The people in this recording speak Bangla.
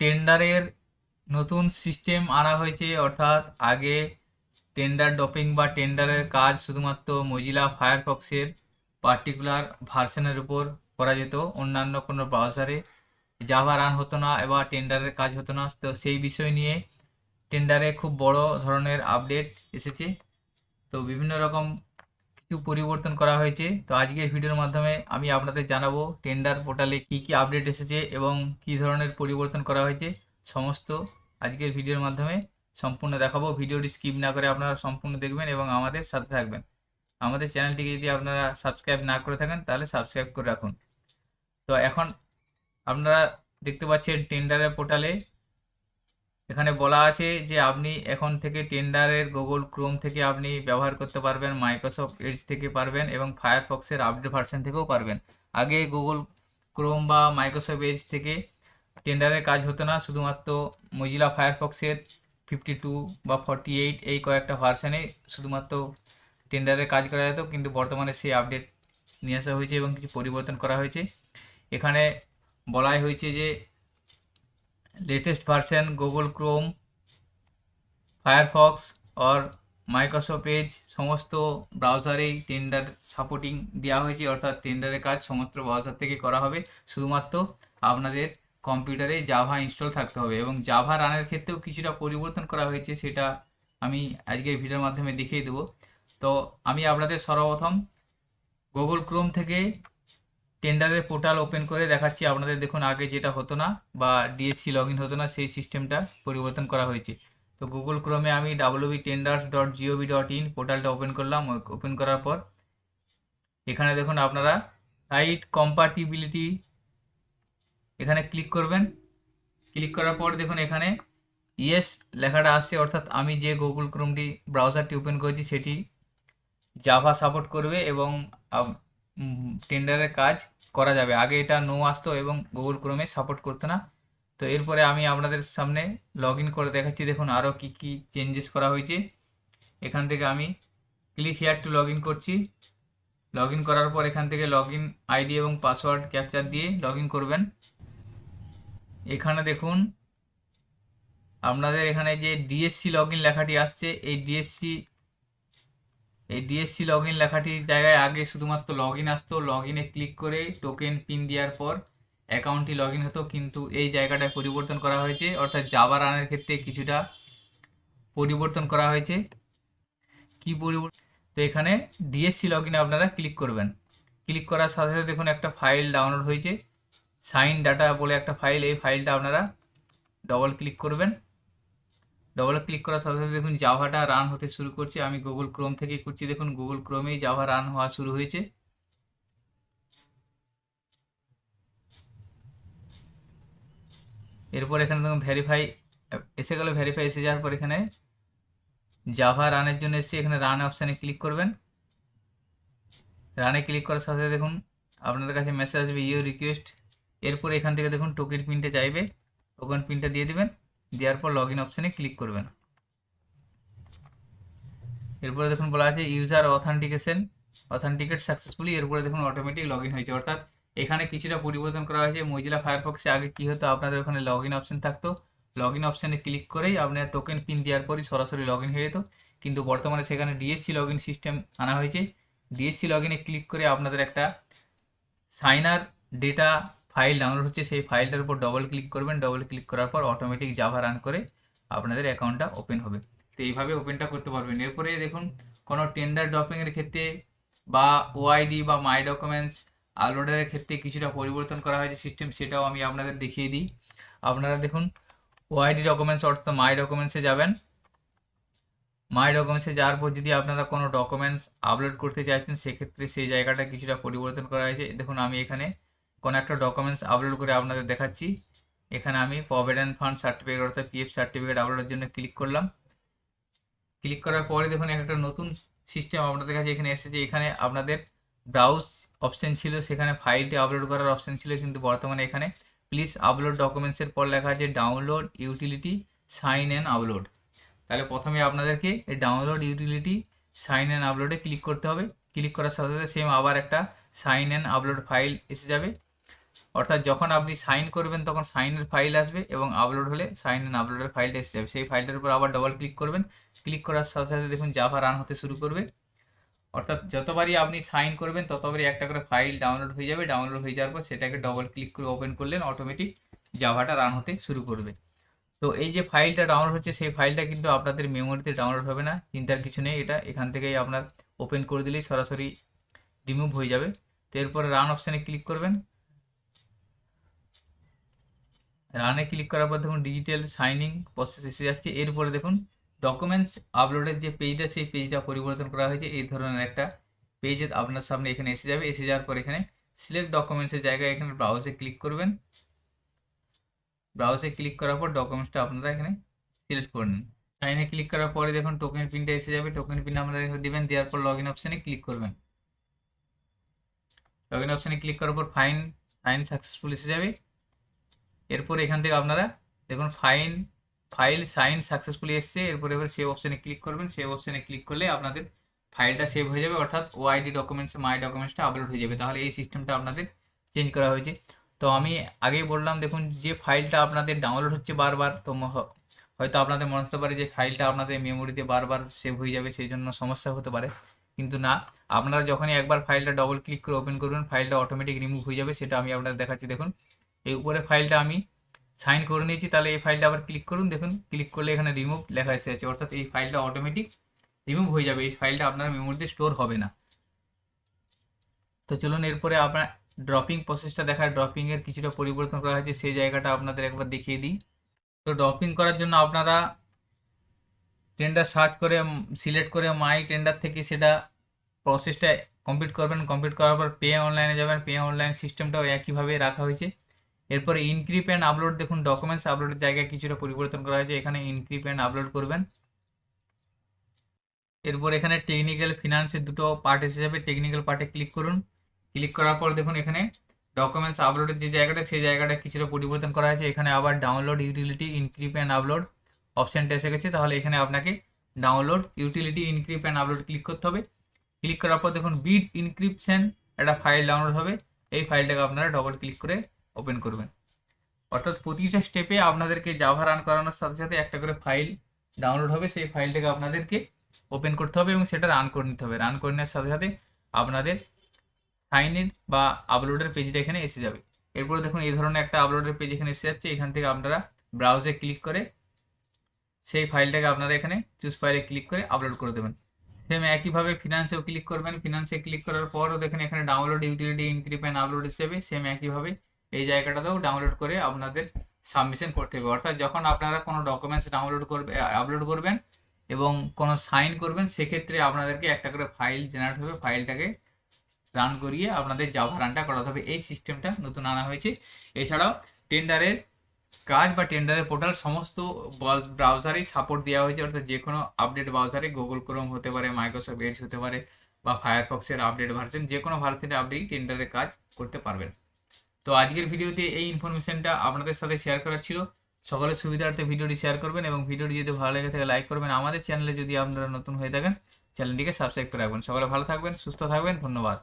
টেন্ডারের নতুন সিস্টেম আনা হয়েছে, অর্থাৎ আগে টেন্ডার ডপিং বা টেন্ডারের কাজ শুধুমাত্র মজিলা ফায়ারফক্সের পার্টিকুলার ভার্সনের উপর করা যেত, অন্যান্য কোনো ব্রাউজারে জাভা রান হতো না এবার টেন্ডারের কাজ হতো না। তো সেই বিষয় নিয়ে টেন্ডারে খুব বড় ধরনের আপডেট এসেছে। তো বিভিন্ন রকম কিছু পরিবর্তন করা হয়েছে। তো আজকের ভিডিওর মাধ্যমে আমি আপনাদের জানাব টেন্ডার পোর্টালে কি কি আপডেট এসেছে এবং কি ধরনের পরিবর্তন করা হয়েছে। সমস্ত আজকের ভিডিওর মাধ্যমে সম্পূর্ণ দেখাবো। ভিডিওটি স্কিপ না করে আপনারা সম্পূর্ণ দেখবেন এবং আমাদের সাথে থাকবেন। আমাদের চ্যানেলটিকে যদি আপনারা সাবস্ক্রাইব না করে থাকেন, তাহলে সাবস্ক্রাইব করে রাখুন। তো এখন আপনারা দেখতে পাচ্ছেন টেন্ডারের পোর্টালে এখানে বলা আছে যে আপনি এখন থেকে টেন্ডারের গুগল ক্রোম থেকে আপনি ব্যবহার করতে পারবেন, মাইক্রোসফট এজ থেকে পারবেন এবং ফায়ারফক্সের আপডেট ভার্সন থেকেও পারবেন। আগে গুগল ক্রোম বা মাইক্রোসফট এজ থেকে টেন্ডারের কাজ হতো না, শুধুমাত্র মজিলা ফায়ারফক্সের ফিফটি টু বা ফর্টি এইট এই কয়েকটা ভার্সানে শুধুমাত্র টেন্ডারের কাজ করা যেত, কিন্তু বর্তমানে সেই আপডেট নিয়ে আসা হয়েছে এবং কিছু পরিবর্তন করা হয়েছে। এখানে বলাই হয়েছে যে latest version Google Chrome Firefox or Microsoft Edge সমস্ত ব্রাউজারেই টেন্ডার সাপোর্টিং দেওয়া হয়েছে, অর্থাৎ টেন্ডারের কাজ সমস্ত ব্রাউজার থেকে করা হবে। শুধুমাত্র আপনাদের কম্পিউটারে জাভা ইনস্টল থাকতে হবে এবং জাভা রানের ক্ষেত্রেও কিছুটা পরিবর্তন করা হয়েছে, সেটা আমি আজকের ভিডিওর মাধ্যমে দেখিয়ে দেবো। তো আমি আপনাদের সর্বপ্রথম গুগল ক্রোম থেকে টেন্ডারের পোর্টাল ওপেন করে দেখাচ্ছি। আপনাদের দেখুন, আগে যেটা হতো না বা ডিএসসি লগ হতো না, সেই সিস্টেমটা পরিবর্তন করা হয়েছে। তো গুগল ক্রোমে আমি WB tenders dot GOV dot in পোর্টালটা open করলাম। ওপেন করার পর এখানে দেখুন আপনারা সাইট কম্পাটিবিলিটি এখানে ক্লিক করবেন। ক্লিক করার পর দেখুন এখানে ইয়েস লেখাটা আসছে, অর্থাৎ আমি যে গুগল ক্রোমটি ব্রাউজারটি ওপেন করেছি, সেটি জাভা সাপোর্ট করবে এবং টেন্ডারের কাজ করা যাবে। আগে এটা নো আসতো এবং গুগল ক্রোমে সাপোর্ট করতো না। তো এরপরে আমি আপনাদের সামনে লগ করে দেখাচ্ছি। দেখুন আরও কী কী চেঞ্জেস করা হয়েছে। এখান থেকে আমি ক্লিক হেয়ার টু লগ করছি। লগ করার পর এখান থেকে লগ আইডি এবং পাসওয়ার্ড ক্যাপচার দিয়ে লগ করবেন। এখানে দেখুন, আপনাদের এখানে যে ডিএসসি লগ লেখাটি আসছে। এই ডিএসসি এই ডিএসসি লগ ইন লেখাটির জায়গায় আগে শুধুমাত্র লগ ইন আসতো। লগ ইনে ক্লিক করে টোকেন পিন দেওয়ার পর অ্যাকাউন্টটি লগ ইন হতো। কিন্তু এই জায়গাটায় পরিবর্তন করা হয়েছে। অর্থাৎ জাবা রানের ক্ষেত্রে কিছুটা পরিবর্তন করা হয়েছে। কি পরিবর্তন? তো এখানে ডিএসসি লগ ইনে আপনারা ক্লিক করবেন। ক্লিক করার সাথে সাথে দেখুন একটা ফাইল ডাউনলোড হয়েছে। সাইন ডাটা বলে একটা ফাইল এই ফাইলটা আপনারা ডবল ক্লিক করবেন। ডবল ক্লিক করার সাথে সাথে দেখুন জাভাটা রান হতে শুরু করছে। আমি গুগল ক্রোম থেকে করছি। দেখুন গুগল ক্রোমেই জাভা রান হওয়া শুরু হয়েছে। এরপর এখানে দেখুন ভেরিফাই এসে গেল ভেরিফাই এসে যাওয়ার পর এখানে জাভা রানের জন্য এসে এখানে রান অপশানে ক্লিক করবেন। রানে ক্লিক করার সাথে দেখুন আপনাদের কাছে মেসেজ আসবে ইউ রিকোয়েস্ট এরপর এখান থেকে দেখুন টোকেন পিনটা চাইবে টোকেন পিনটা দিয়ে দেবেন। দেওয়ার পর লগ ইন অপশানে ক্লিক করবেন। এরপরে দেখুন বলা আছে ইউজার অথেন্টিকেশন অথেন্টিকেট সাকসেসফুলি এরপরে দেখুন অটোমেটিক লগ ইন হয়েছে। অর্থাৎ এখানে কিছুটা পরিবর্তন করা হয়েছে। মজিলা ফায়ারফক্সে আগে কি হতো? আপনাদের ওখানে লগ ইন অপশান থাকতো। লগ ইন অপশানে ক্লিক করেই আপনার টোকেন পিন দেওয়ার পরই সরাসরি লগ ইন হয়ে যেত। কিন্তু বর্তমানে সেখানে ডিএসসি লগ ইন সিস্টেম আনা হয়েছে। ডিএসসি লগ ইনে ক্লিক করে আপনাদের একটা সাইনার ডেটা ফাইল ডাউনলোড হচ্ছে, সেই ফাইলটার উপর ডবল ক্লিক করবেন। ডবল ক্লিক করার পর অটোমেটিক জাভা রান করে আপনাদের অ্যাকাউন্টটা ওপেন হবে। তো এইভাবে ওপেনটা করতে পারবেন। এরপরে দেখুন, কোনো টেন্ডার ড্রপিংয়ের ক্ষেত্রে বা ওআইডি বা মাই ডকুমেন্টস আপলোডের ক্ষেত্রে কিছুটা পরিবর্তন করা হয়েছে সিস্টেম সেটাও আমি আপনাদের দেখিয়ে দিই। আপনারা দেখুন ওআইডি ডকুমেন্টস অর্থাৎ মাই ডকুমেন্টসে যাবেন। মাই ডকুমেন্টসে যাওয়ার পর যদি আপনারা কোনো ডকুমেন্টস আপলোড করতে চাইছেন, সেক্ষেত্রে সেই জায়গাটা কিছুটা পরিবর্তন করা হয়েছে। দেখুন, আমি এখানে কোনো একটা ডকুমেন্টস আপলোড করে আপনাদের দেখাচ্ছি। এখানে আমি প্রভিডেন্ট ফান্ড সার্টিফিকেট অর্থাৎ পিএফ সার্টিফিকেট আপলোডের জন্য ক্লিক করলাম। ক্লিক করার পরে দেখুন একটা নতুন সিস্টেম আপনাদের কাছে এখানে এসেছে। এখানে আপনাদের ব্রাউজ অপশান ছিল, সেখানে ফাইলটি আপলোড করার অপশান ছিল, কিন্তু বর্তমানে এখানে প্লিজ আপলোড ডকুমেন্টসের পর লেখা আছে download utility sign and upload তাহলে প্রথমে আপনাদেরকে এই ডাউনলোড ইউটিলিটি সাইন অ্যান্ড আপলোডে ক্লিক করতে হবে। ক্লিক করার সাথে সাথে সেম আবার একটা সাইন অ্যান্ড আপলোড ফাইল এসে যাবে। অর্থাৎ যখন আপনি সাইন করবেন, তখন সাইনের ফাইল আসবে এবং আপলোড হলে সাইন অ্যান্ড আপলোডের ফাইলটা এসে যাবে। সেই ফাইলটার উপর আবার ডবল ক্লিক করবেন। ক্লিক করার সাথে সাথে দেখুন জাভা রান হতে শুরু করবে। অর্থাৎ যতবারই আপনি সাইন করবেন, ততবারই একটা করে ফাইল ডাউনলোড হয়ে যাবে। ডাউনলোড হয়ে যাওয়ার পর সেটাকে ডবল ক্লিক করে ওপেন করলেন অটোমেটিক জাভাটা রান হতে শুরু করবে। তো এই যে ফাইলটা ডাউনলোড হচ্ছে, সেই ফাইলটা কিন্তু আপনাদের মেমোরিতে ডাউনলোড হবে না। চিন্তার কিছু নেই, এটা এখান থেকেই আপনার ওপেন করে দিলেই সরাসরি রিমুভ হয়ে যাবে। তো এরপরে রান অপশানে ক্লিক করবেন। রানে ক্লিক করার পর দেখুন ডিজিটাল সাইনিং প্রসেস এসে যাচ্ছে। এরপরে দেখুন ডকুমেন্টস আপলোডের যে পেজটা সেই পেজটা পরিবর্তন করা হয়েছে। এই ধরনের একটা পেজ আপনার সামনে এখানে এসে যাবে। এসে যাওয়ার পর এখানে সিলেক্ট ডকুমেন্টসের জায়গায় এখানে ব্রাউজে ক্লিক করবেন। ব্রাউজে ক্লিক করার পর ডকুমেন্টসটা আপনারা এখানে সিলেক্ট করে নিন। সাইনে ক্লিক করার পরে দেখুন টোকেন পিনটা এসে যাবে। টোকেন পিন আপনারা এখানে দেবেন, দেওয়ার পর লগ ইন অপশানে ক্লিক করবেন। লগ ইন অপশানে ক্লিক করার পর ফাইন সাইন সাকসেসফুল এসে যাবে। এরপর এখান থেকে আপনারা দেখুন ফাইন ফাইল সাইন সাকসেসফুলি এসছে। এরপর এবার সেভ অপশানে ক্লিক করবেন। সেভ অপশানে ক্লিক করলে আপনাদের ফাইলটা সেভ হয়ে যাবে। অর্থাৎ ওআইডি ডকুমেন্টস মাই ডকুমেন্টসটা আপলোড হয়ে যাবে। তাহলে এই সিস্টেমটা আপনাদের চেঞ্জ করা হয়েছে। তো আমি আগেই বললাম, দেখুন, যে ফাইলটা আপনাদের ডাউনলোড হচ্ছে বারবার, তো হয়তো আপনাদের মনে হতে পারে যে ফাইলটা আপনাদের মেমোরিতে বারবার সেভ হয়ে যাবে, সেই জন্য সমস্যা হতে পারে। কিন্তু না, আপনারা যখনই একবার ফাইলটা ডবল ক্লিক করে ওপেন করবেন ফাইলটা অটোমেটিক রিমুভ হয়ে যাবে, সেটা আমি আপনাদের দেখাচ্ছি। দেখুন এই উপরে ফাইলটা আমি সাইন করে নিয়েছি, তাহলে এই ফাইলটা আবার ক্লিক করুন। দেখুন ক্লিক করলে এখানে রিমুভ লেখা এসে আছে, অর্থাৎ এই ফাইলটা অটোমেটিক রিমুভ হয়ে যাবে। এই ফাইলটা আপনার মেমোরিতে স্টোর হবে না। তো চলুন, এরপরে আপনার ড্রপিং প্রসেসটা দেখায়। ড্রপিং এর কিছুটা পরিবর্তন করা হয়েছে, সেই জায়গাটা আপনাদের একবার দেখিয়ে দিই। তো ড্রপিং করার জন্য আপনারা টেন্ডার সার্চ করে সিলেক্ট করে মাই টেন্ডার থেকে সেটা প্রসেসটা কমপ্লিট করবেন। কমপ্লিট করার পর পে অনলাইনে যাবেন। পে অনলাইন সিস্টেমটাও একইভাবে রাখা হয়েছে। এরপরে ইনক্রিপ অ্যান্ড আপলোড দেখুন ডকুমেন্টস আপলোডের জায়গায় কিছুটা পরিবর্তন করা হয়েছে। এখানে ইনক্রিপ অ্যান্ড আপলোড করবেন। এরপর এখানে টেকনিক্যাল ফিনান্সের দুটো পার্ট এসে যাবে। টেকনিক্যাল পার্টে ক্লিক করুন। ক্লিক করার পর দেখুন, এখানে ডকুমেন্টস আপলোডের যে জায়গাটা, সেই জায়গাটা কিছুটা পরিবর্তন করা হয়েছে। এখানে আবার download utility encrypt and upload অপশানটা এসে গেছে। তাহলে এখানে আপনাকে download utility encrypt and upload click করতে হবে। ক্লিক করার পর দেখুন বিট ইনক্রিপশন একটা ফাইল ডাউনলোড হবে। এই ফাইলটাকে আপনারা ডবল ক্লিক করে ওপেন করবেন। অর্থাৎ প্রতিটা স্টেপে আপনাদেরকে জাভা রান করানোর সাথে সাথে একটা করে ফাইল ডাউনলোড হবে, সেই ফাইলটাকে আপনাদেরকে ওপেন করতে হবে এবং সেটা রান করে নিতে হবে। রান করে নেওয়ার সাথে সাথে আপনাদের সাইন ইন বা আপলোডের পেজটা এখানে এসে যাবে। এরপরে দেখুন এই ধরনের একটা আপলোডের পেজ এখানে এসে যাচ্ছে। এখান থেকে আপনারা ব্রাউজে ক্লিক করে সেই ফাইলটাকে আপনারা এখানে চুজ ফাইলে ক্লিক করে আপলোড করে দেবেন। সেম একইভাবে ফিনান্সেও ক্লিক করবেন। ফিনান্সে ক্লিক করার পরও দেখেন এখানে download, utility, encrypt and upload হিসেবে সেম একইভাবে এই জায়গাটাতেও ডাউনলোড করে আপনাদের সাবমিশন করতে হবে। অর্থাৎ যখন আপনারা কোনো ডকুমেন্টস ডাউনলোড করবে আপলোড করবেন এবং কোনো সাইন করবেন, সেক্ষেত্রে আপনাদেরকে একটা করে ফাইল জেনারেট হবে। ফাইলটাকে রান করিয়ে আপনাদের জাভা রানটা করাতে হবে। এই সিস্টেমটা নতুন আনা হয়েছে। এছাড়াও টেন্ডারের কাজ বা টেন্ডারের পোর্টাল সমস্ত ব্রাউজারেই সাপোর্ট দেওয়া হয়েছে। অর্থাৎ যে কোনো আপডেট ব্রাউজারে গুগল ক্রোম হতে পারে মাইক্রোসফট এডজ হতে পারে বা ফায়ারফক্সের আপডেট ভার্সন যে কোনো ভার্সনে আপনি টেন্ডারের কাজ করতে পারবেন। তো আজকের ভিডিওতে এই ইনফরমেশনটা আপনাদের সাথে শেয়ার করা ছিল। সকলের সুবিধার্থে ভিডিওটি শেয়ার করবেন এবং ভিডিওটি যদি ভালো লেগে থাকে লাইক করবেন। আমাদের চ্যানেলে যদি আপনারা নতুন হয়ে থাকেন চ্যানেলটিকে সাবস্ক্রাইব করে রাখবেন। সকলে ভালো থাকবেন, সুস্থ থাকবেন। ধন্যবাদ।